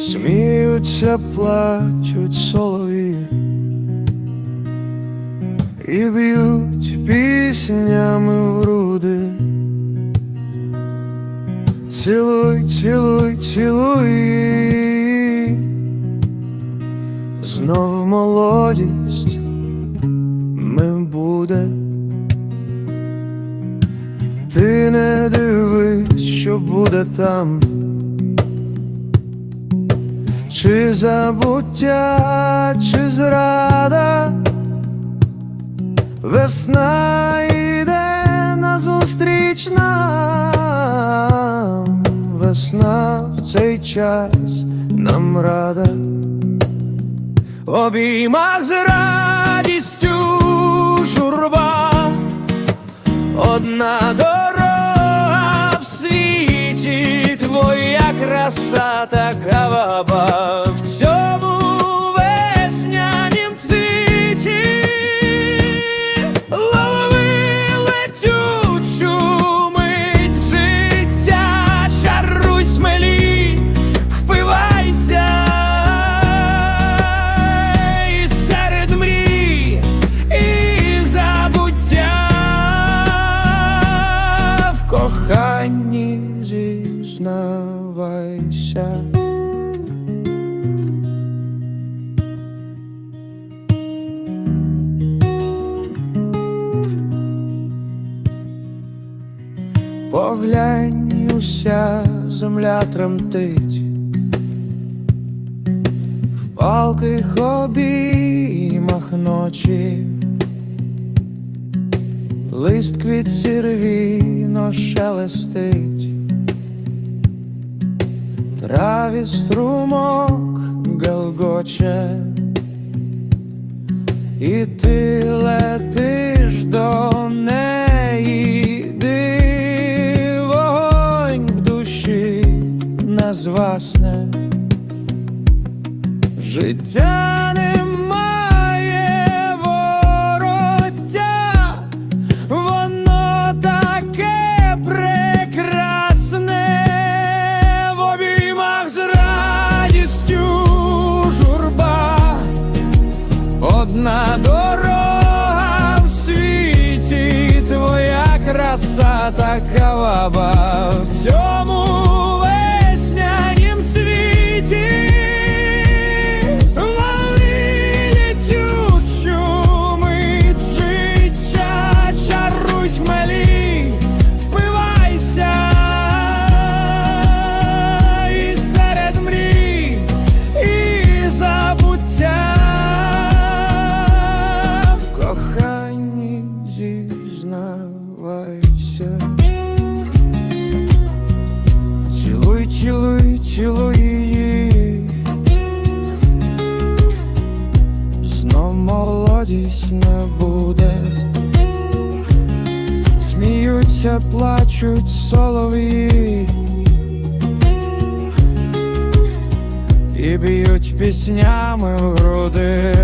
Сміються, плачуть солові і б'ють піснями в груди. Цілуй, цілуй, цілуй, знову молодість ми буде. Ти не дивись, що буде там, чи забуття, чи зрада, весна йде назустріч нам, весна в цей час нам рада. Обіймах з радістю журба, одна дорога в світі, твоя краса така коханні зізнавайся. Поглянь, уся земля тремтить, в палких обіймах ночі, лист квіт сірвіно шелестить, траві струмок галгоче, і ти летиш до неї, вогонь в душі не звасне, життя немає краса такова в цьому цілуй її. Знов молодість не буде. Сміються, плачуть солов'ї і б'ють піснями в груди.